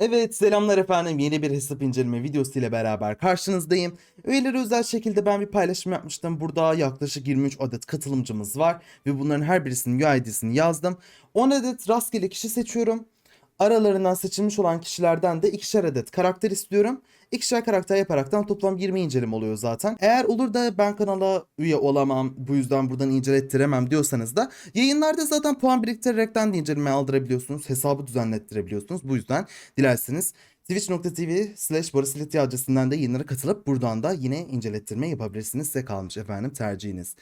Evet selamlar efendim yeni bir hesap inceleme videosu ile beraber karşınızdayım. Üyeleri özel şekilde ben bir paylaşım yapmıştım. Burada yaklaşık 23 adet katılımcımız var ve bunların her birisinin UID'sini yazdım. 10 adet rastgele kişi seçiyorum. Aralarından seçilmiş olan kişilerden de ikişer adet karakter istiyorum. İkişer karakter yaparaktan toplam 20 inceleme oluyor zaten. Eğer olur da ben kanala üye olamam bu yüzden buradan incelettiremem diyorsanız da yayınlarda zaten puan biriktirerekten de inceleme aldırabiliyorsunuz. Hesabı düzenlettirebiliyorsunuz. Bu yüzden dilerseniz twitch.tv slash borisilit adresinden de yayınlara katılıp buradan da yine incelettirme yapabilirsiniz. Size kalmış efendim tercihiniz.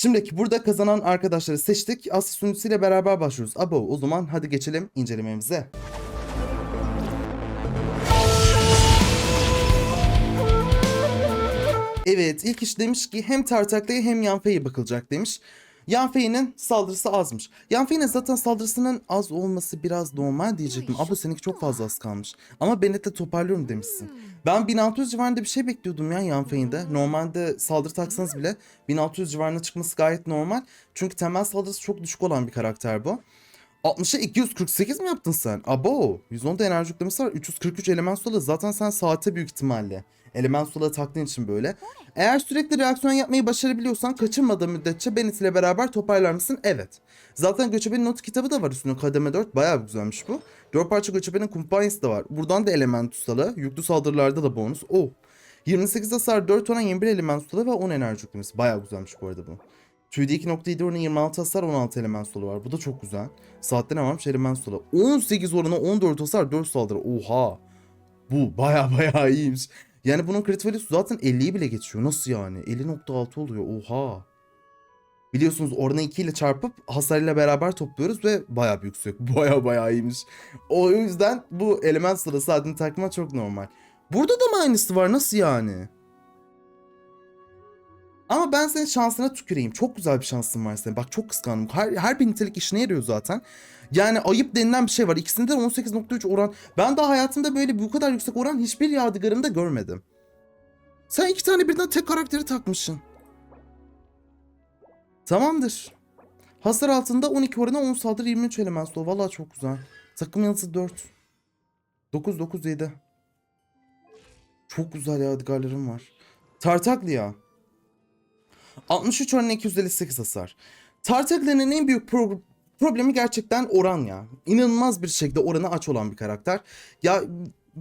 Şimdiki burada kazanan arkadaşları seçtik. Aslı sunucusuyla beraber başlıyoruz. Abo o zaman hadi geçelim incelememize. Evet ilk iş demiş ki hem Tartaklı'ya hem Yanfei'ye bakılacak demiş. Yanfei'nin saldırısı azmış. Yanfei'nin zaten saldırısının az olması biraz normal diyecektim. Abla seninki çok fazla az kalmış. Ama Bennett'le toparlıyorum demişsin. Ben 1600 civarında bir şey bekliyordum ya Yanfei'inde. Normalde saldırı taksanız bile 1600 civarına çıkması gayet normal. Çünkü temel saldırısı çok düşük olan bir karakter bu. 60'a 248 mi yaptın sen? Abo 110'da enerji yüklemesi var. 343 element sola zaten sen saate büyük ihtimalle. Element sola taktığın için böyle. Eğer sürekli reaksiyon yapmayı başarabiliyorsan kaçırmadığın müddetçe Bennett ile beraber toparlar mısın? Evet. Zaten Göçebe'nin not kitabı da var üstünde kademe 4 bayağı güzelmiş bu. 4 parça Göçebe'nin kumpanyası da var. Buradan da element ustalı. Yüklü saldırılarda da bonus. Oh. 28 hasar 4 oran 21 element ustalı ve 10 enerji yüklemesi. Bayağı güzelmiş bu arada bu. Tüyde 2.7 oranı 26 hasar 16 element solu var. Bu da çok güzel. Saatte ne varmış? Element solu. 18 oranı 14 hasar 4 saldırı. Oha. Bu baya baya iyiymiş. Yani bunun crit value'su zaten 50'yi bile geçiyor. Nasıl yani? 50.6 oluyor. Oha. Biliyorsunuz oranı 2 ile çarpıp hasarıyla beraber topluyoruz ve baya büyük yüksek. Baya baya iyiymiş. O yüzden bu element sırası adını takma çok normal. Burada da mı aynısı var? Nasıl yani? Ama ben senin şansına tüküreyim. Çok güzel bir şansın var senin. Bak çok kıskandım. Her, her bir nitelik işine yarıyor zaten. Yani ayıp denilen bir şey var. İkisinde de 18.3 oran. Ben daha hayatımda böyle bu kadar yüksek oran hiçbir yadigarımda görmedim. Sen iki tane birden tek karakteri takmışsın. Tamamdır. Hasar altında 12 oranı 10 saldırı 23 element slow. Valla çok güzel. Takım yıldızı 4. 9 9 7. Çok güzel yadigarlarım var. Tartaglia. 63 oranı 258 hasar. Tartaglia'nın en büyük pro- problemi gerçekten oran ya. İnanılmaz bir şekilde oranı aç olan bir karakter. Ya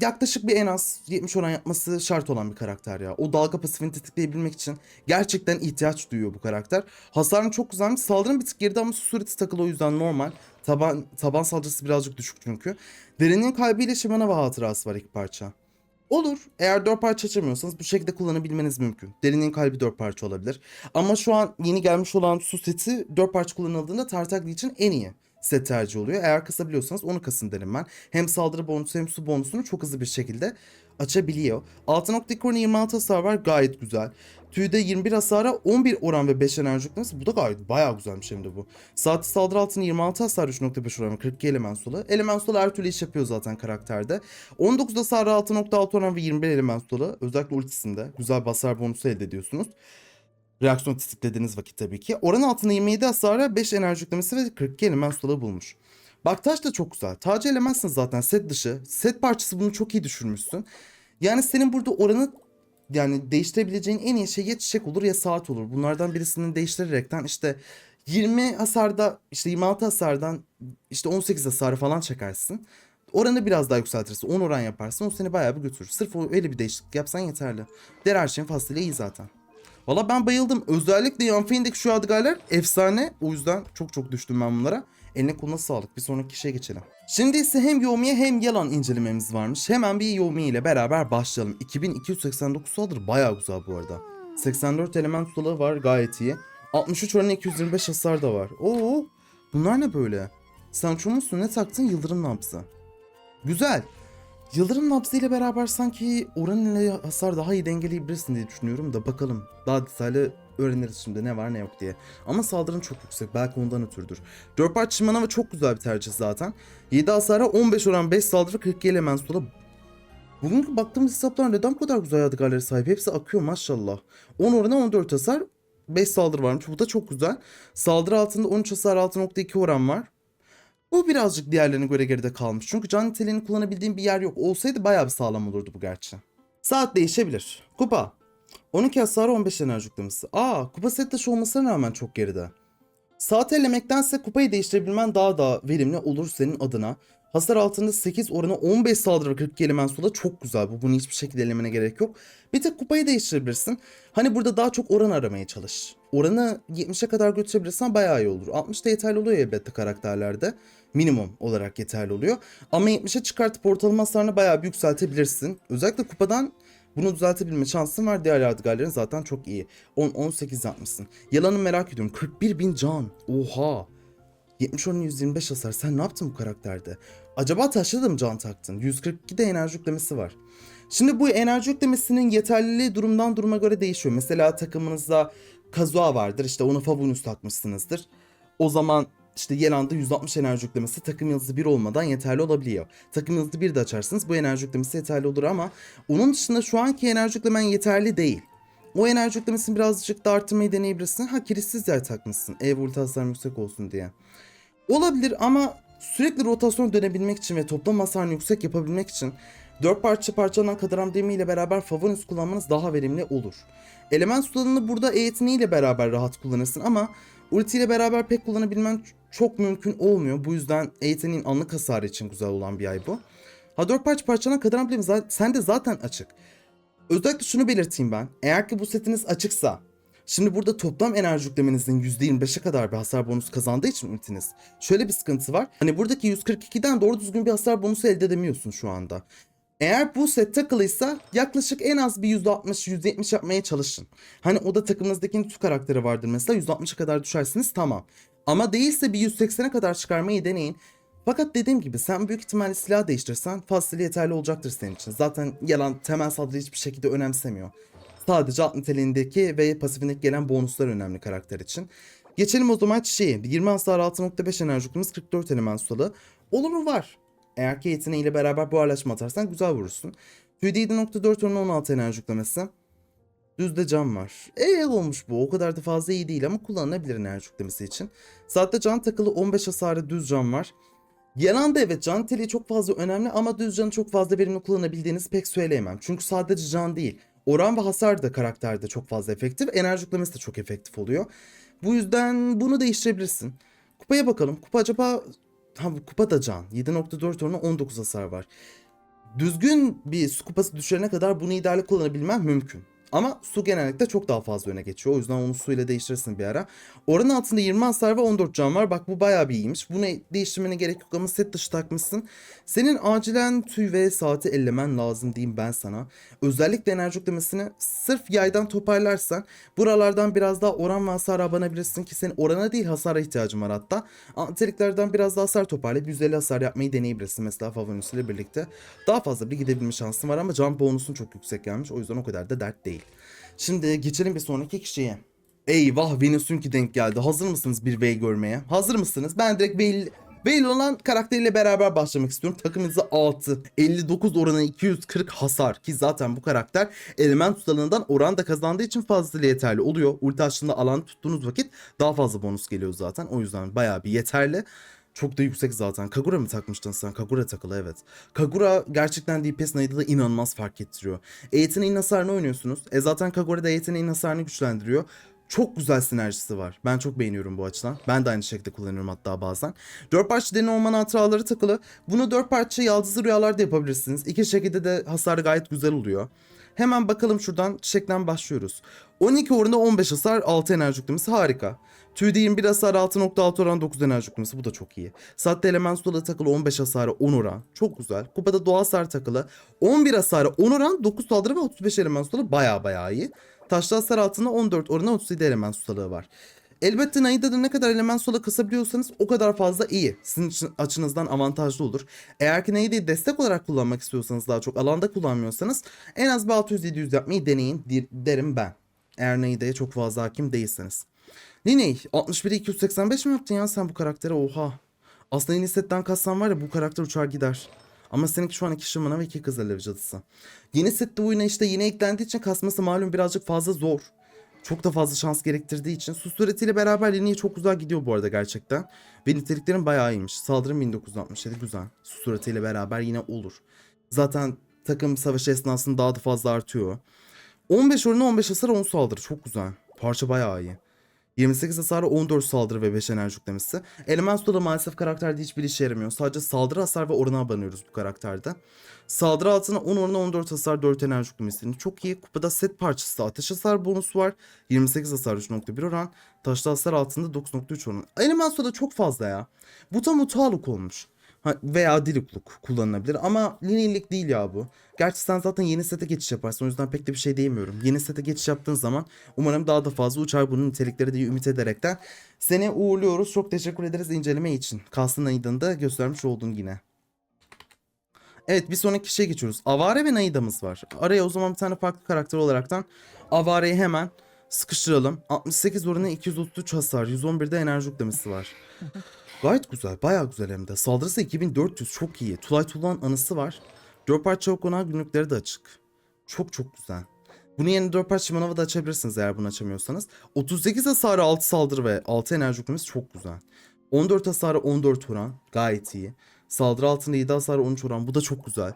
yaklaşık bir en az 70 oran yapması şart olan bir karakter ya. O dalga pasifini tetikleyebilmek için gerçekten ihtiyaç duyuyor bu karakter. Hasarın çok güzelmiş. Saldırın bir tık geride ama su süresi takılı o yüzden normal. Taban, taban saldırısı birazcık düşük çünkü. Derinin kalbiyle Shimana ve hatırası var iki parça. Olur. Eğer dört parça açamıyorsanız bu şekilde kullanabilmeniz mümkün. Derinin kalbi dört parça olabilir. Ama şu an yeni gelmiş olan su seti dört parça kullanıldığında Tartagli için en iyi set tercih oluyor. Eğer kasabiliyorsanız onu kasın derim ben. Hem saldırı bonusu hem su bonusunu çok hızlı bir şekilde açabiliyor. 6.2 oranı 26 hasar var gayet güzel. Tüyde 21 hasara 11 oran ve 5 enerji yüklemesi bu da gayet bayağı güzelmiş hem de bu. Saati saldırı altını 26 hasar 3.5 oran ve 42 element solu. Element solu her türlü iş yapıyor zaten karakterde. 19 hasarı 6.6 oran ve 21 element solu. Özellikle ultisinde güzel basar bonusu elde ediyorsunuz. Reaksiyon tetiklediğiniz vakit tabii ki. Oran altında 27 hasara 5 enerji yüklemesi ve 42 element solu bulmuş. Bak taş da çok güzel. Tacı elemezsin zaten set dışı. Set parçası bunu çok iyi düşürmüşsün. Yani senin burada oranı yani değiştirebileceğin en iyi şey ya çiçek olur ya saat olur. Bunlardan birisini değiştirerekten işte 20 hasarda işte 26 hasardan işte 18 hasarı falan çekersin. Oranı biraz daha yükseltirsin. 10 oran yaparsın. O seni bayağı bir götürür. Sırf o öyle bir değişiklik yapsan yeterli. Diğer her şeyin fasıyla iyi zaten. Valla ben bayıldım. Özellikle Yanfei'ndeki şu adgarlar efsane. O yüzden çok çok düştüm ben bunlara. Eline koluna sağlık. Bir sonraki kişiye geçelim. Şimdi ise hem Yomi'ye hem Yalan incelememiz varmış. Hemen bir Yomi ile beraber başlayalım. 2289 saldırı bayağı güzel bu arada. 84 element sulağı var gayet iyi. 63 oranı 225 hasar da var. Oo, bunlar ne böyle? Sen çomuzsun ne taktın? Yıldırım nabzı. Güzel. Yıldırım nabzı ile beraber sanki oran ile hasar daha iyi dengeleyebilirsin diye düşünüyorum da bakalım. Daha detaylı öğreniriz şimdi ne var ne yok diye. Ama saldırın çok yüksek belki ondan ötürüdür. 4 parça Shimanova çok güzel bir tercih zaten. 7 hasara 15 oran 5 saldırı 42 element sola. Bugünkü baktığımız hesaplar neden bu kadar güzel yadigarlara sahip? Hepsi akıyor maşallah. 10 oranı 14 hasar 5 saldırı varmış. Bu da çok güzel. Saldırı altında 13 hasar 6.2 oran var. Bu birazcık diğerlerine göre geride kalmış. Çünkü can niteliğini kullanabildiğim bir yer yok. Olsaydı bayağı bir sağlam olurdu bu gerçi. Saat değişebilir. Kupa. 12 hasarı 15 enerji yüklemesi. Aa kupa set dışı olmasına rağmen çok geride. Saat ellemektense kupayı değiştirebilmen daha da verimli olur senin adına. Hasar altında 8 oranı 15 saldırı ve 42 element sola çok güzel. Bu bunu hiçbir şekilde elemene gerek yok. Bir tek kupayı değiştirebilirsin. Hani burada daha çok oran aramaya çalış. Oranı 70'e kadar götürebilirsen bayağı iyi olur. 60 da yeterli oluyor elbette karakterlerde. Minimum olarak yeterli oluyor. Ama 70'e çıkartıp ortalama hasarını bayağı bir yükseltebilirsin. Özellikle kupadan bunu düzeltebilme şansın var. Diğer yadigarların zaten çok iyi. 10-18 yapmışsın. Yalanı merak ediyorum. 41 bin can. Oha. 70 oranı 125 hasar. Sen ne yaptın bu karakterde? Acaba taşla can taktın? 142 de enerji yüklemesi var. Şimdi bu enerji yüklemesinin yeterliliği durumdan duruma göre değişiyor. Mesela takımınızda Kazuha vardır. İşte onu Favunus takmışsınızdır. O zaman işte Yelan'da 160 enerji yüklemesi takım yıldızı 1 olmadan yeterli olabiliyor. Takım yıldızı 1 de açarsınız bu enerji yüklemesi yeterli olur ama onun dışında şu anki enerji yüklemen yeterli değil. O enerji yüklemesini birazcık da arttırmayı deneyebilirsin. Ha kirissiz yer takmışsın. Ev ulti yüksek olsun diye. Olabilir ama sürekli rotasyon dönebilmek için ve toplam hasarını yüksek yapabilmek için 4 parça parçalanan kadram ile beraber Favonus kullanmanız daha verimli olur. Element sularını burada E yeteneğiyle beraber rahat kullanırsın ama ulti ile beraber pek kullanabilmen çok mümkün olmuyor. Bu yüzden yeteneğin anlık hasarı için güzel olan bir ay bu. Ha 4 parça parçalanan kadram emblemi za- sende zaten açık. Özellikle şunu belirteyim ben. Eğer ki bu setiniz açıksa Şimdi burada toplam enerji yüklemenizin %25'e kadar bir hasar bonusu kazandığı için ultiniz. Şöyle bir sıkıntı var. Hani buradaki 142'den doğru düzgün bir hasar bonusu elde edemiyorsun şu anda. Eğer bu set takılıysa yaklaşık en az bir %60-%70 yapmaya çalışın. Hani o da takımınızdaki tüm karakteri vardır mesela 160'a kadar düşersiniz tamam. Ama değilse bir 180'e kadar çıkarmayı deneyin. Fakat dediğim gibi sen büyük ihtimalle silah değiştirsen fazlasıyla yeterli olacaktır senin için. Zaten yalan temel saldırı hiçbir şekilde önemsemiyor. Sadece alt niteliğindeki ve pasifindeki gelen bonuslar önemli karakter için. Geçelim o zaman çiçeği. 20 hasar 6.5 enerji yükümüz 44 element sulalı. Olur mu var. Eğer ki yeteneğiyle beraber buharlaşma atarsan güzel vurursun. Tüyde 7.4 oranı 16 enerji yüklemesi. Düzde can var. E olmuş bu. O kadar da fazla iyi değil ama kullanılabilir enerji yüklemesi için. Saatte can takılı 15 hasarı düz can var. Yananda evet can niteliği çok fazla önemli ama düz canı çok fazla verimli kullanabildiğinizi pek söyleyemem. Çünkü sadece can değil. Oran ve hasar da karakterde çok fazla efektif. Enerji yüklemesi de çok efektif oluyor. Bu yüzden bunu değiştirebilirsin. Kupaya bakalım. Kupa acaba... Ha bu kupa da can. 7.4 oranı 19 hasar var. Düzgün bir kupası düşürene kadar bunu ideal kullanabilmen mümkün. Ama su genellikle çok daha fazla öne geçiyor. O yüzden onu suyla değiştirirsin bir ara. Oranın altında 20 hasar ve 14 can var. Bak bu bayağı bir iyiymiş. Bunu değiştirmene gerek yok ama set dışı takmışsın. Senin acilen tüy ve saati ellemen lazım diyeyim ben sana. Özellikle enerji yüklemesini sırf yaydan toparlarsan buralardan biraz daha oran ve hasar abanabilirsin ki senin orana değil hasara ihtiyacın var hatta. Anteliklerden biraz daha hasar toparlayıp 150 hasar yapmayı deneyebilirsin mesela Favonus ile birlikte. Daha fazla bir gidebilme şansın var ama can bonusun çok yüksek gelmiş. O yüzden o kadar da dert değil. Şimdi geçelim bir sonraki kişiye. Eyvah Venüs'ünki denk geldi. Hazır mısınız bir Veil görmeye? Hazır mısınız? Ben direkt Veil Veil olan karakteriyle beraber başlamak istiyorum. Takımınızda 6. 59 oranı 240 hasar. Ki zaten bu karakter element tutalığından oran da kazandığı için fazlasıyla yeterli oluyor. Ulti açtığında alan tuttuğunuz vakit daha fazla bonus geliyor zaten. O yüzden bayağı bir yeterli. Çok da yüksek zaten. Kagura mı takmıştın sen? Kagura takılı evet. Kagura gerçekten DPS Knight'da da inanılmaz fark ettiriyor. E yeteneğin hasarını oynuyorsunuz. E zaten Kagura da yeteneğin hasarını güçlendiriyor. Çok güzel sinerjisi var. Ben çok beğeniyorum bu açıdan. Ben de aynı şekilde kullanıyorum hatta bazen. Dört parça derin orman hatıraları takılı. Bunu dört parça yaldızlı rüyalarda yapabilirsiniz. İki şekilde de hasarı gayet güzel oluyor. Hemen bakalım şuradan çiçekten başlıyoruz. 12 oranında 15 hasar 6 enerji yüklemesi harika. Tüyde 21 hasar 6.6 oran 9 enerji yüklemesi bu da çok iyi. Saatte element sulalı takılı 15 hasarı 10 oran çok güzel. Kupada doğa hasar takılı 11 hasarı 10 oran 9 saldırı ve 35 element sulalı baya baya iyi. Taşlı hasar altında 14 oranı 37 element sulalığı var. Elbette Naida'da da ne kadar element sola kısabiliyorsanız o kadar fazla iyi. Sizin açınızdan avantajlı olur. Eğer ki Naida'yı destek olarak kullanmak istiyorsanız daha çok alanda kullanmıyorsanız en az bir 600-700 yapmayı deneyin derim ben. Eğer Naida'ya çok fazla hakim değilseniz. Niney 61'e 285 mi yaptın ya sen bu karaktere oha. Aslında yeni setten kassan var ya bu karakter uçar gider. Ama seninki şu an iki şımana ve iki kız alev cadısı. Yeni sette bu oyuna işte yeni eklendiği için kasması malum birazcık fazla zor. Çok da fazla şans gerektirdiği için su suretiyle beraber lineyi çok güzel gidiyor bu arada gerçekten. Ve niteliklerin bayağı iyiymiş. Saldırı 1967 güzel. Su suretiyle beraber yine olur. Zaten takım savaşı esnasında daha da fazla artıyor. 15 oranı 15 hasar 10 saldırı çok güzel. Parça bayağı iyi. 28 hasarı 14 saldırı ve 5 enerji yüklemesi. Elemento'da da maalesef karakterde hiçbir işe yaramıyor. Sadece saldırı hasar ve orana abanıyoruz bu karakterde. Saldırı altına 10 oranı 14 hasar 4 enerji yüklemesini çok iyi. Kupada set parçası ateş hasar bonusu var. 28 hasar 3.1 oran. Taşlı hasar altında 9.3 oran. Elemento'da çok fazla ya. Bu tam mutaluk olmuş. Veya dilikluk kullanılabilir ama linearlik değil ya bu. Gerçi sen zaten yeni sete geçiş yaparsın o yüzden pek de bir şey diyemiyorum. Yeni sete geçiş yaptığın zaman umarım daha da fazla uçar bunun nitelikleri diye ümit ederekten seni uğurluyoruz. Çok teşekkür ederiz inceleme için. Kalsın Aydın'ı da göstermiş oldun yine. Evet bir sonraki kişiye geçiyoruz. Avare ve Naida'mız var. Araya o zaman bir tane farklı karakter olaraktan Avare'yi hemen sıkıştıralım. 68 oranı 233 hasar. 111'de enerji yüklemesi var. Gayet güzel. Bayağı güzel hem de. Saldırısı 2400. Çok iyi. Tulay Tulan anısı var. 4 parça konağı günlükleri de açık. Çok çok güzel. Bunu yeni 4 parça manava da açabilirsiniz eğer bunu açamıyorsanız. 38 hasarı 6 saldırı ve 6 enerji yüklemesi çok güzel. 14 hasarı 14 oran. Gayet iyi. Saldırı altında 7 hasarı 13 oran. Bu da çok güzel.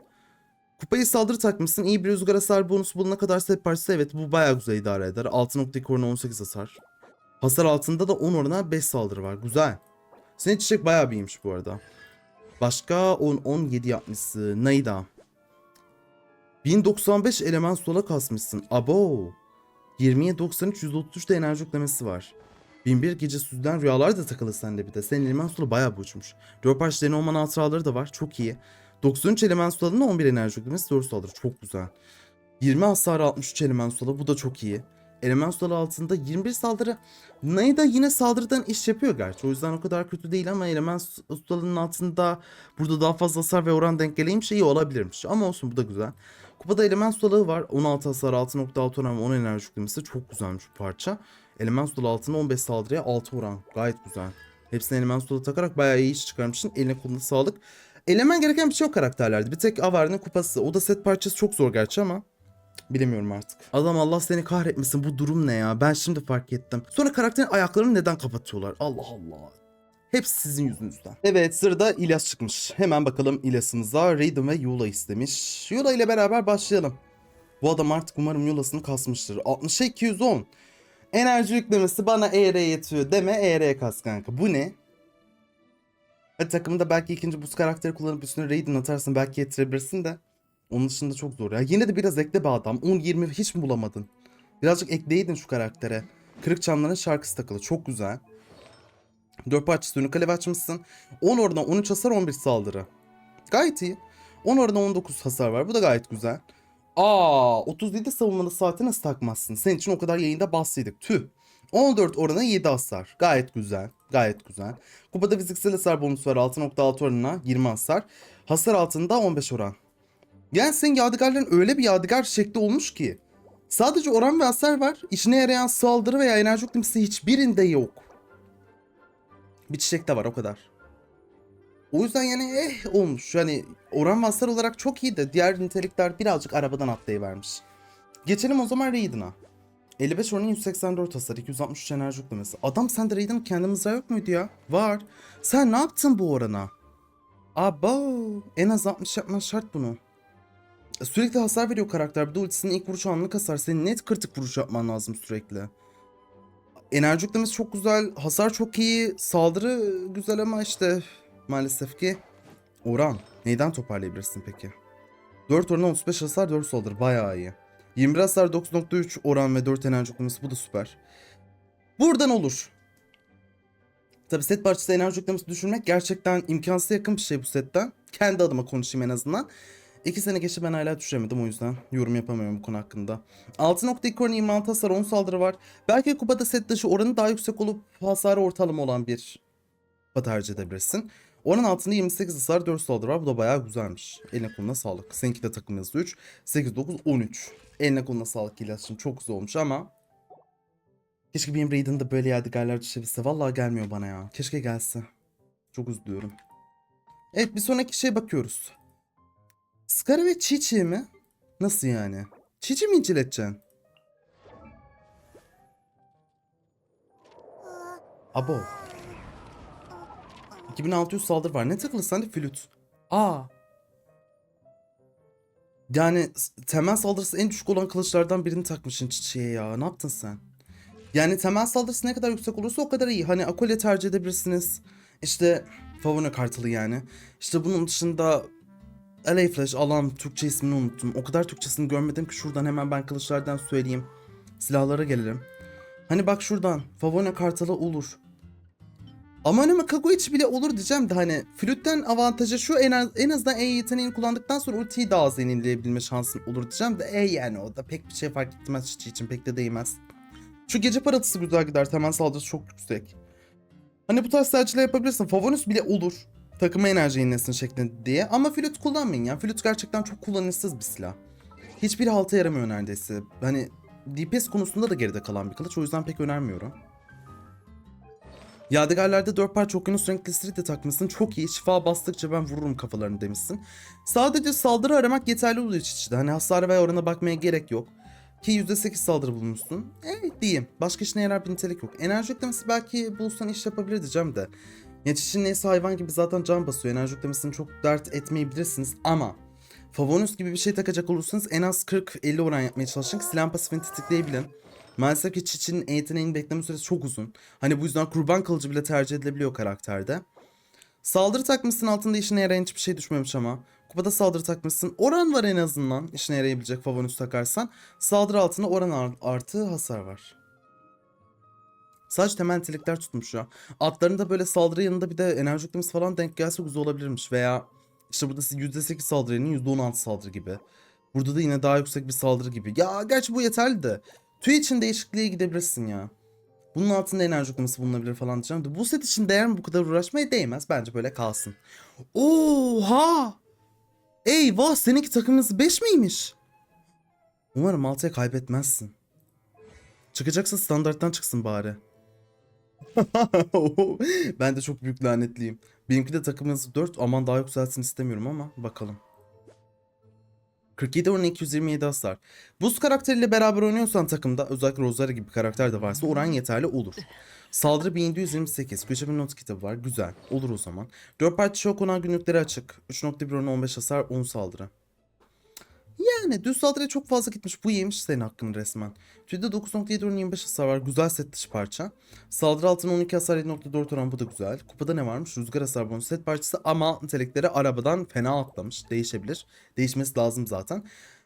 Kupayı saldırı takmışsın. İyi bir rüzgar hasar bonusu bulana kadar set parçası evet bu bayağı güzel idare eder. 6.2 oranı 18 hasar. Hasar altında da 10 orana 5 saldırı var. Güzel. Senin çiçek bayağı iyiymiş bu arada. Başka 10 17 yapmışsın. Naida. 1095 element sola kasmışsın. Abo. 20'ye 93 133 de enerji yüklemesi var. 1001 gece süzülen rüyalar da takılı sende bir de. Senin element sola bayağı bir uçmuş. 4 parça dene olman hatıraları da var. Çok iyi. 93 element solanın 11 enerji yüklemesi 4 saldırı. Çok güzel. 20 hasarı 63 element sola. Bu da çok iyi. Element sola altında 21 saldırı. Naida yine saldırıdan iş yapıyor gerçi. O yüzden o kadar kötü değil ama element ustalığının altında burada daha fazla hasar ve oran dengeleymiş iyi olabilirmiş. Ama olsun bu da güzel. Kupada element ustalığı var. 16 hasar 6.6 oran ve 10 enerji yüklemesi çok güzelmiş bu parça. Element ustalığı altında 15 saldırıya 6 oran. Gayet güzel. Hepsine element ustalığı takarak bayağı iyi iş çıkarmışsın. Eline koluna sağlık. Elemen gereken bir şey yok karakterlerde. Bir tek Avar'ın kupası. O da set parçası çok zor gerçi ama. Bilemiyorum artık. Adam Allah seni kahretmesin bu durum ne ya? Ben şimdi fark ettim. Sonra karakterin ayaklarını neden kapatıyorlar? Allah Allah. Hepsi sizin yüzünüzden. Evet sırada İlyas çıkmış. Hemen bakalım İlyas'ımıza Raiden ve Yula istemiş. Yula ile beraber başlayalım. Bu adam artık umarım Yula'sını kasmıştır. 60'a 210. Enerji yüklemesi bana ER yetiyor deme ER kas kanka. Bu ne? Hadi takımda belki ikinci buz karakteri kullanıp üstüne Raiden atarsın belki yetirebilirsin de. Onun dışında çok zor ya. Yine de biraz ekle be adam. 10-20 hiç mi bulamadın? Birazcık ekleydin şu karaktere. Kırık Çamların şarkısı takılı. Çok güzel. 4 parçası ünlü kalev açmışsın. 10 oradan 13 hasar 11 saldırı. Gayet iyi. 10 oradan 19 hasar var. Bu da gayet güzel. Aa 37 savunmalı saati nasıl takmazsın? Senin için o kadar yayında bastıydık. Tüh. 14 orana 7 hasar. Gayet güzel. Gayet güzel. Kupada fiziksel hasar bonusu var 6.6 oranına 20 hasar. Hasar altında 15 oran. Yani senin yadigarların öyle bir yadigar şekli olmuş ki. Sadece oran ve hasar var. İşine yarayan saldırı veya enerji yüklemesi hiçbirinde yok. Bir çiçek de var o kadar. O yüzden yani eh olmuş. Yani oran ve hasar olarak çok iyi de diğer nitelikler birazcık arabadan atlayıvermiş. Geçelim o zaman Raiden'a. 55 oranı 184 hasar, 263 enerji yüklemesi. Adam sende Raiden kendimizde yok muydu ya? Var. Sen ne yaptın bu orana? Abo. En az 60 yapman şart bunu. Sürekli hasar veriyor karakter. Bir de ultisinin ilk vuruşu anlık hasar. Senin net kritik vuruş yapman lazım sürekli. Enerji yüklemesi çok güzel. Hasar çok iyi. Saldırı güzel ama işte maalesef ki oran. Neyden toparlayabilirsin peki? 4 oran 35 hasar 4 saldırı. Bayağı iyi. 21 hasar 9.3 oran ve 4 enerji yüklemesi. Bu da süper. Buradan olur. Tabi set parçası enerji yüklemesi düşürmek gerçekten imkansıza yakın bir şey bu setten. Kendi adıma konuşayım en azından. 2 sene geçti ben hala düşüremedim o yüzden yorum yapamıyorum bu konu hakkında. 6.2 oranı 26 hasar 10 saldırı var. Belki kupada set dışı oranı daha yüksek olup hasarı ortalama olan bir kupa tercih edebilirsin. Oranın altında 28 hasar 4 saldırı var. Bu da bayağı güzelmiş. Eline koluna sağlık. Seninki de takım yazı 3. 8, 9, 13. Eline koluna sağlık İlyas'cığım. Çok güzel olmuş ama Keşke benim Raiden'da böyle yadigarlar düşebilse. Vallahi gelmiyor bana ya. Keşke gelse. Çok üzülüyorum. Evet bir sonraki şeye bakıyoruz. Skara ve Chichi mi? Nasıl yani? Chichi mi inceleteceksin? Abo. 2600 saldırı var. Ne takılı sende flüt? Aa. Yani temel saldırısı en düşük olan kılıçlardan birini takmışsın çiçeğe ya. Ne yaptın sen? Yani temel saldırısı ne kadar yüksek olursa o kadar iyi. Hani Akole tercih edebilirsiniz. İşte Favona kartalı yani. İşte bunun dışında LA Flash, Alan, Türkçe ismini unuttum. O kadar Türkçesini görmedim ki şuradan hemen ben kılıçlardan söyleyeyim. Silahlara gelelim. Hani bak şuradan Favona kartalı olur. Ama hani Kagoichi bile olur diyeceğim de hani flütten avantajı şu en, az, en azından E yeteneğini kullandıktan sonra ultiyi daha az yenileyebilme şansın olur diyeceğim de E yani o da pek bir şey fark etmez Çiçi için pek de değmez. Şu gece paratısı güzel gider temel saldırısı çok yüksek. Hani bu tarz tercihler yapabilirsin. Favonus bile olur. Takıma enerji yenilesin şeklinde diye. Ama flüt kullanmayın ya. Flüt gerçekten çok kullanışsız bir silah. Hiçbir halta yaramıyor neredeyse. Hani DPS konusunda da geride kalan bir kılıç. O yüzden pek önermiyorum. Yadigarlarda 4 parça okyanus renkli street de takmışsın. Çok iyi. Şifa bastıkça ben vururum kafalarını demişsin. Sadece saldırı aramak yeterli oluyor çiçide. Hani hasar ve orana bakmaya gerek yok. Ki %8 saldırı bulmuşsun. Evet diyeyim. Başka işine yarar bir nitelik yok. Enerji yüklemesi belki bulsan iş yapabilir diyeceğim de. Ya çiçin neyse hayvan gibi zaten can basıyor. Enerji yüklemesini çok dert etmeyebilirsiniz ama Favonus gibi bir şey takacak olursanız en az 40-50 oran yapmaya çalışın ki silah pasifini tetikleyebilin. Maalesef ki Çiç'in yeteneğinin bekleme süresi çok uzun. Hani bu yüzden kurban kılıcı bile tercih edilebiliyor karakterde. Saldırı takmışsın altında işine yarayan hiçbir şey düşmemiş ama. Kupada saldırı takmışsın. Oran var en azından işine yarayabilecek Favonus takarsan. Saldırı altında oran ar- artı hasar var. Sadece temel nitelikler tutmuş ya. Atlarında böyle saldırı yanında bir de enerji yüklemesi falan denk gelse güzel olabilirmiş. Veya işte burada %8 saldırı yerine %16 saldırı gibi. Burada da yine daha yüksek bir saldırı gibi. Ya gerçi bu yeterli de. Tüy için değişikliğe gidebilirsin ya. Bunun altında enerji yüklemesi bulunabilir falan diyeceğim bu set için değer mi bu kadar uğraşmaya değmez. Bence böyle kalsın. Oha! Eyvah seninki takımınız 5 miymiş? Umarım altıya kaybetmezsin. Çıkacaksa standarttan çıksın bari. ben de çok büyük lanetliyim. Benimki de takımınız 4 aman daha yükselsin istemiyorum ama bakalım. 47 oran 227 hasar. Buz karakteriyle beraber oynuyorsan takımda özellikle Rosario gibi karakter de varsa oran yeterli olur. Saldırı 1728. Göçebe not kitabı var. Güzel. Olur o zaman. 4 parça şok olan günlükleri açık. 3.1 oran 15 hasar 10 saldırı. Yani düz saldırıya çok fazla gitmiş. Bu yemiş senin hakkını resmen. Tüyde 9.7 oran 25 hasar var. Güzel set dışı parça. Saldırı altına 12 hasar 7.4 oran bu da güzel. Kupada ne varmış? Rüzgar hasar bonus set parçası ama nitelikleri arabadan fena atlamış. Değişebilir. Değişmesi lazım zaten.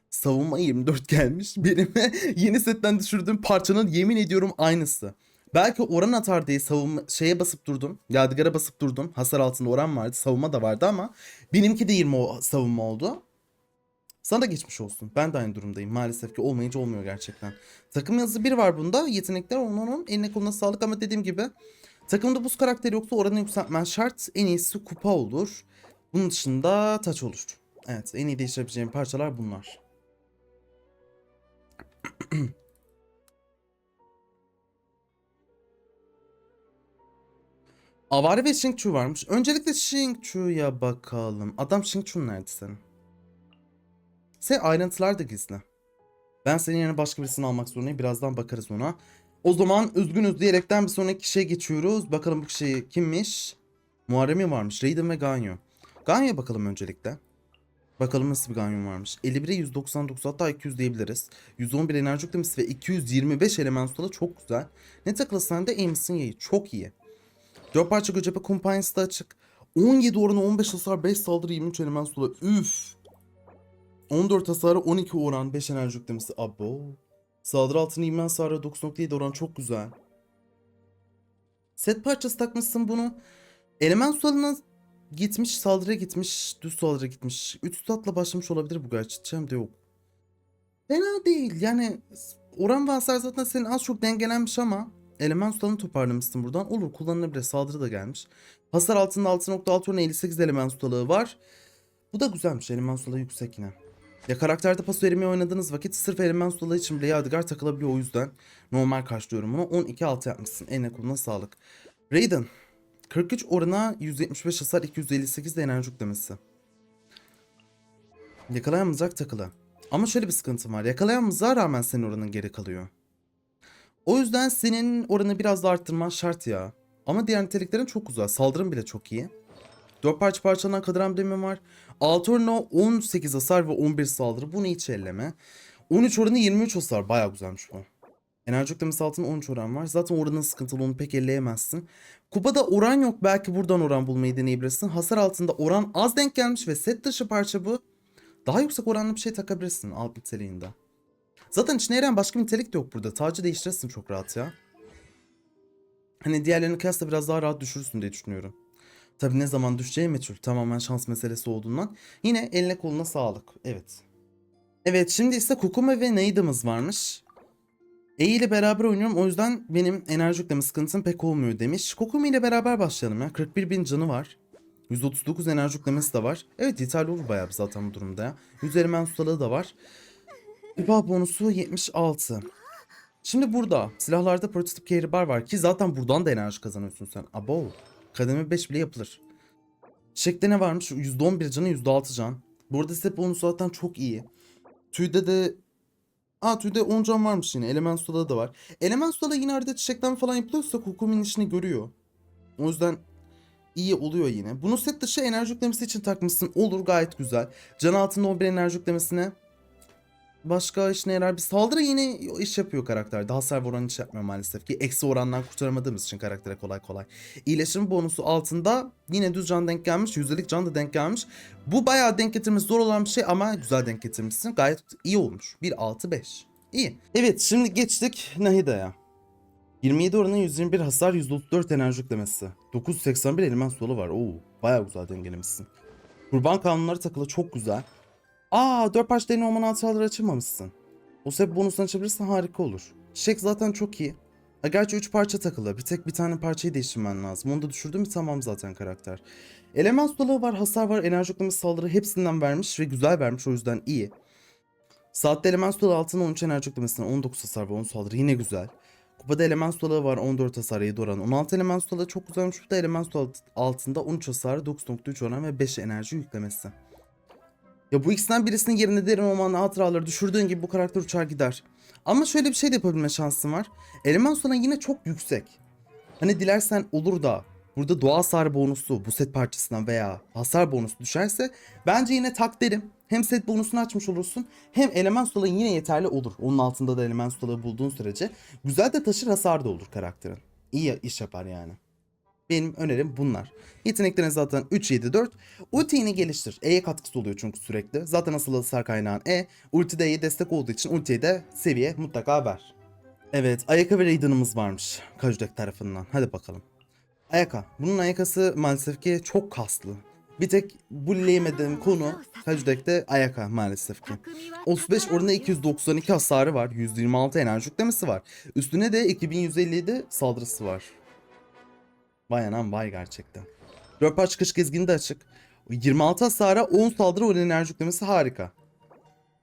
Savunma 24 gelmiş. Benim yeni setten düşürdüğüm parçanın yemin ediyorum aynısı. Belki oran atar diye savunma şeye basıp durdum. Yadigar'a basıp durdum. Hasar altında oran vardı. Savunma da vardı ama benimki de 20 o- savunma oldu. Sana da geçmiş olsun. Ben de aynı durumdayım. Maalesef ki olmayınca olmuyor gerçekten. Takım yazısı bir var bunda. Yetenekler onun. Eline koluna sağlık ama dediğim gibi takımda buz karakteri yoksa oranı yükseltmen şart. En iyisi kupa olur. Bunun dışında taç olur. Evet en iyi değiştirebileceğim parçalar bunlar. Avari ve Xingqiu varmış. Öncelikle Xingqiu'ya bakalım. Adam Xingqiu nerede senin? Sen ayrıntılar da gizli. Ben senin yerine başka birisini almak zorundayım. Birazdan bakarız ona. O zaman üzgünüz diyerekten bir sonraki kişiye geçiyoruz. Bakalım bu kişi kimmiş? Muharrem'i varmış. Raiden ve Ganyu. Ganyu'ya bakalım öncelikle. Bakalım nasıl bir Ganyu varmış. 51'e 199 hatta 200 diyebiliriz. 111 enerji yüklemesi ve 225 element ustalı çok güzel. Ne takılırsan da Amos'un yayı çok iyi. 4 parça göcepe kumpanyası da açık. 17 oranı 15 hasar 5 saldırı 23 element ustalı. Üf. 14 hasarı 12 oran 5 enerji yüklemesi. Abo. Saldırı altını inme hasarı 9.7 oran çok güzel. Set parçası takmışsın bunu. Element sualına gitmiş, saldırıya gitmiş, düz saldırıya gitmiş. 3 statla başlamış olabilir bu gerçi. Çem de yok. Fena değil. Yani oran ve hasar zaten senin az çok dengelenmiş ama element sualını toparlamışsın buradan. Olur kullanılabilir. Saldırı da gelmiş. Hasar altında 6.6 oran 58 element ustalığı var. Bu da güzelmiş. Element ustalığı yüksek yine. Ya karakterde paso erimeyi oynadığınız vakit sırf element ustalığı için bile Yadigar takılabiliyor o yüzden. Normal karşılıyorum bunu. 12-6 yapmışsın. Eline koluna sağlık. Raiden. 43 orana 175 hasar 258 de enerji yüklemesi. Yakalayan mızrak takılı. Ama şöyle bir sıkıntım var. Yakalayan mızrağa rağmen senin oranın geri kalıyor. O yüzden senin oranı biraz da arttırman şart ya. Ama diğer niteliklerin çok güzel. Saldırım bile çok iyi. 4 parça parçalanan kadir amblemi var. 6 oranı 18 hasar ve 11 saldırı. Bunu hiç elleme. 13 oranı 23 hasar. Baya güzelmiş bu. Enerji yüklemesi altında 13 oran var. Zaten oranın sıkıntılı onu pek elleyemezsin. Kupada oran yok. Belki buradan oran bulmayı deneyebilirsin. Hasar altında oran az denk gelmiş ve set dışı parça bu. Daha yüksek oranlı bir şey takabilirsin alt niteliğinde. Zaten içine yarayan başka bir nitelik de yok burada. Tacı değiştirirsin çok rahat ya. Hani diğerlerine kıyasla biraz daha rahat düşürürsün diye düşünüyorum. Tabi ne zaman düşeceği meçhul. Tamamen şans meselesi olduğundan. Yine eline koluna sağlık. Evet. Evet şimdi ise Kukuma ve Naida'mız varmış. E ile beraber oynuyorum o yüzden benim enerji yükleme sıkıntım pek olmuyor demiş. Kokumi ile beraber başlayalım ya. 41 bin canı var. 139 enerji yüklemesi de var. Evet yeterli olur bayağı zaten bu durumda ya. 100 elemen ustalığı da var. Kupa bonusu 76. Şimdi burada silahlarda prototip carry bar var ki zaten buradan da enerji kazanıyorsun sen. Abo. Kademe 5 bile yapılır. Çiçekte ne varmış? %11 canı %6 can. Burada set bonusu zaten çok iyi. Tüyde de Aa tüyde 10 can varmış yine. Element ustalığı da var. Element ustalığı yine arada çiçekten falan yapılıyorsa Kukumi'nin işini görüyor. O yüzden iyi oluyor yine. Bunu set dışı enerji yüklemesi için takmışsın. Olur gayet güzel. Can altında 11 enerji yüklemesine başka işine yarar bir saldırı yine iş yapıyor karakterde. Hasar oranı iş yapmıyor maalesef ki. Eksi orandan kurtaramadığımız için karaktere kolay kolay. İyileşim bonusu altında yine düz can denk gelmiş. Yüzdelik can da denk gelmiş. Bu bayağı denk getirmesi zor olan bir şey ama güzel denk getirmişsin. Gayet iyi olmuş. 1-6-5. İyi. Evet şimdi geçtik Nahida'ya. 27 oranı 121 hasar 134 enerji yüklemesi. 981 element solu var. Oo, bayağı güzel dengelemişsin. Kurban kanunları takılı çok güzel. Aa 4 parça deney olmanın hatıraları açamamışsın. O sebep bonusunu açabilirsen harika olur. Çiçek zaten çok iyi. Ha, gerçi 3 parça takılı. Bir tek bir tane parçayı değiştirmen lazım. Onu da düşürdün mü tamam zaten karakter. Element ustalığı var, hasar var, enerji yüklemesi saldırı hepsinden vermiş ve güzel vermiş o yüzden iyi. Saatte element ustalığı altına 13 enerji yüklemesine 19 hasar ve 10 saldırı yine güzel. Kupada element ustalığı var 14 hasar 7 oran. 16 element ustalığı çok güzelmiş. Bu da element ustalığı altında 13 hasar 9.3 oran ve 5 enerji yüklemesi. Ya bu ikisinden birisinin yerine derin olmanın hatıraları düşürdüğün gibi bu karakter uçar gider. Ama şöyle bir şey de yapabilme şansın var. Eleman sana yine çok yüksek. Hani dilersen olur da burada doğa hasar bonusu bu set parçasından veya hasar bonusu düşerse bence yine tak derim. Hem set bonusunu açmış olursun hem eleman suların yine yeterli olur. Onun altında da eleman suları bulduğun sürece güzel de taşır hasar da olur karakterin. İyi iş yapar yani. Benim önerim bunlar. Yeteneklerin zaten 3, 7, 4. Ultini geliştir. E'ye katkısı oluyor çünkü sürekli. Zaten asıl hasar kaynağın E. Ultide E'ye destek olduğu için ultiye de seviye mutlaka ver. Evet, Ayaka ve Raiden'ımız varmış. Kajudek tarafından. Hadi bakalım. Ayaka. Bunun Ayakası maalesef ki çok kaslı. Bir tek bulleyemediğim konu Kajudek'te Ayaka maalesef ki. 35 oranında 292 hasarı var. 126 enerji yüklemesi var. Üstüne de 2157 saldırısı var. Vay anam vay gerçekten. 4 parça kış gezgini de açık. 26 hasara 10 saldırı oran enerji yüklemesi harika.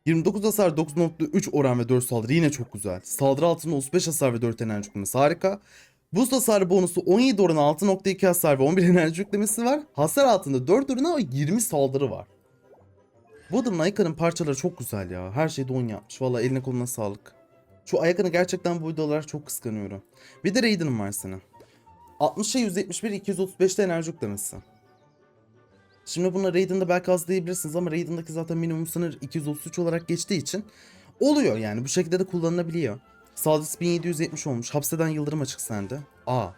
29 hasar 9.3 oran ve 4 saldırı yine çok güzel. Saldırı altında 35 hasar ve 4 enerji yüklemesi harika. Boost hasarı bonusu 17 oran 6.2 hasar ve 11 enerji yüklemesi var. Hasar altında 4 oran ama 20 saldırı var. Bu adamın Ayaka'nın parçaları çok güzel ya. Her şeyde 10 yapmış. Valla eline koluna sağlık. Şu Ayaka'nı gerçekten bu videolar çok kıskanıyorum. Bir de Raiden'ın var senin. 60'a 171, 235'te enerji yüklemesi. Şimdi buna Raiden'da belki az diyebilirsiniz ama Raiden'daki zaten minimum sınır 233 olarak geçtiği için oluyor yani bu şekilde de kullanılabiliyor. Saldırısı 1770 olmuş. Hapseden yıldırım açık sende. Aa.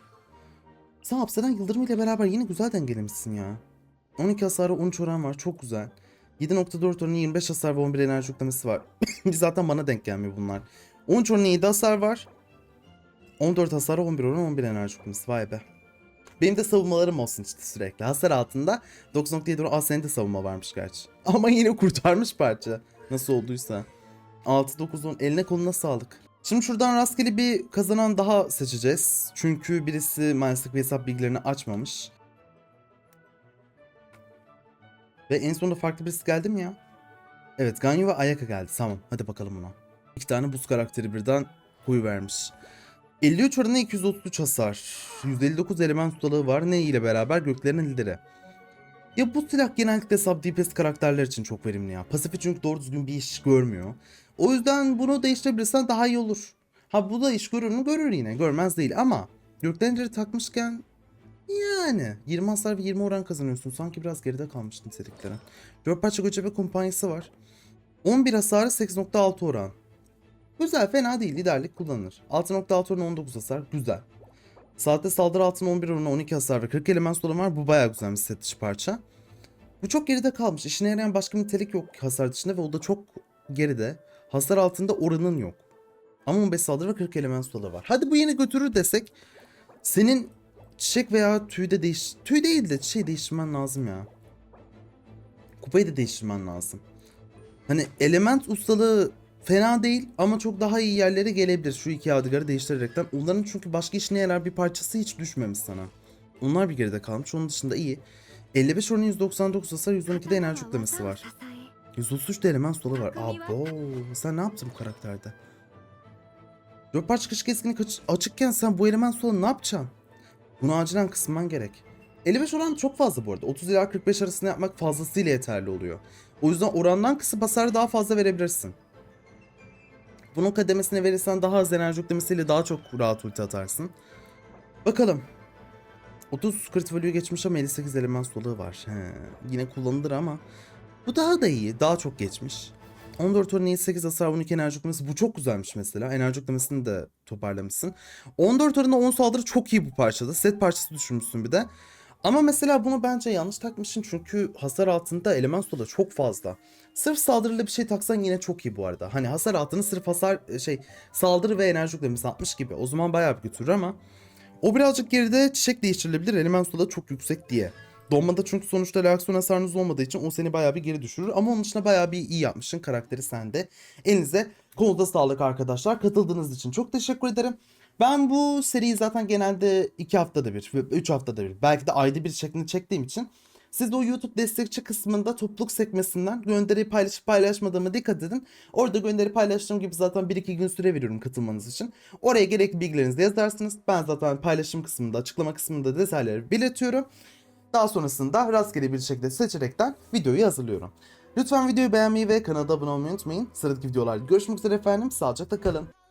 Sen hapseden yıldırım ile beraber yine güzel dengelemişsin ya. 12 hasarı 13 oran var. Çok güzel. 7.4 oranı 25 hasar ve 11 enerji yüklemesi var. Zaten bana denk gelmiyor bunlar. 13 oranı 7 hasar var. 14 hasar 11 oran 11 enerji yüklemesi. Vay be. Benim de savunmalarım olsun işte sürekli. Hasar altında 9.7 oran. Aa senin de savunma varmış gerçi. Ama yine kurtarmış parça. Nasıl olduysa. 6 9 10 eline koluna sağlık. Şimdi şuradan rastgele bir kazanan daha seçeceğiz. Çünkü birisi maalesef bir hesap bilgilerini açmamış. Ve en sonunda farklı birisi geldi mi ya? Evet Ganyu ve Ayaka geldi. Tamam hadi bakalım ona. İki tane buz karakteri birden koyu vermiş. 53 oranı 233 hasar. 159 element ustalığı var. Ne ile beraber göklerin lideri. Ya bu silah genellikle sub DPS karakterler için çok verimli ya. Pasifi çünkü doğru düzgün bir iş görmüyor. O yüzden bunu değiştirebilirsen daha iyi olur. Ha bu da iş görür mü? Görür yine. Görmez değil ama göklerin lideri takmışken Yani 20 hasar ve 20 oran kazanıyorsun. Sanki biraz geride kalmıştın istediklerin. 4 parça göçebe kumpanyası var. 11 hasarı 8.6 oran. Güzel fena değil liderlik kullanılır. 6.6 oran 19 hasar güzel. Saatte saldırı altın 11 oranı 12 hasar ve 40 element solu var. Bu bayağı güzel bir set dışı parça. Bu çok geride kalmış. İşine yarayan başka bir nitelik yok hasar dışında ve o da çok geride. Hasar altında oranın yok. Ama 15 saldırı ve 40 element solu var. Hadi bu yeni götürür desek senin çiçek veya tüy de değiş... Tüy değil de şey değiştirmen lazım ya. Kupayı da değiştirmen lazım. Hani element ustalığı fena değil ama çok daha iyi yerlere gelebilir şu iki yadigarı değiştirerekten. Onların çünkü başka işine yarar bir parçası hiç düşmemiş sana. Onlar bir geride kalmış. Onun dışında iyi. 55 oranı 199 hasar 112'de enerji yüklemesi var. 133 de element solu var. Abo sen ne yaptın bu karakterde? Dört parça kış keskinlik aç- açıkken sen bu element solu ne yapacaksın? Bunu acilen kısman gerek. 55 oran çok fazla bu arada. 30 ila 45 arasında yapmak fazlasıyla yeterli oluyor. O yüzden orandan kısıp hasarı daha fazla verebilirsin. Bunun kademesine verirsen daha az enerji yüklemesiyle daha çok rahat ulti atarsın. Bakalım. 30 crit value geçmiş ama 58 element soluğu var. He, yine kullanılır ama bu daha da iyi. Daha çok geçmiş. 14 oranı 78 hasar 12 enerji yüklemesi. Bu çok güzelmiş mesela. Enerji yüklemesini de toparlamışsın. 14 oranı 10 saldırı çok iyi bu parçada. Set parçası düşünmüşsün bir de. Ama mesela bunu bence yanlış takmışsın çünkü hasar altında element soda çok fazla. Sırf saldırıyla bir şey taksan yine çok iyi bu arada. Hani hasar altını sırf hasar şey saldırı ve enerji yüklemesi 60 gibi. O zaman bayağı bir götürür ama o birazcık geride çiçek değiştirilebilir. Element soda çok yüksek diye. Donmada çünkü sonuçta reaksiyon hasarınız olmadığı için o seni bayağı bir geri düşürür. Ama onun dışında bayağı bir iyi yapmışsın karakteri sende. Elinize kolda sağlık arkadaşlar. Katıldığınız için çok teşekkür ederim. Ben bu seriyi zaten genelde 2 haftada bir, 3 haftada bir, belki de ayda bir şeklinde çektiğim için siz de o YouTube destekçi kısmında topluluk sekmesinden gönderi paylaşıp paylaşmadığımı dikkat edin. Orada gönderi paylaştığım gibi zaten 1-2 gün süre veriyorum katılmanız için. Oraya gerekli bilgilerinizi yazarsınız. Ben zaten paylaşım kısmında, açıklama kısmında detayları belirtiyorum. Daha sonrasında rastgele bir şekilde seçerekten videoyu hazırlıyorum. Lütfen videoyu beğenmeyi ve kanala abone olmayı unutmayın. Sıradaki videolarda görüşmek üzere efendim. Sağlıcakla kalın.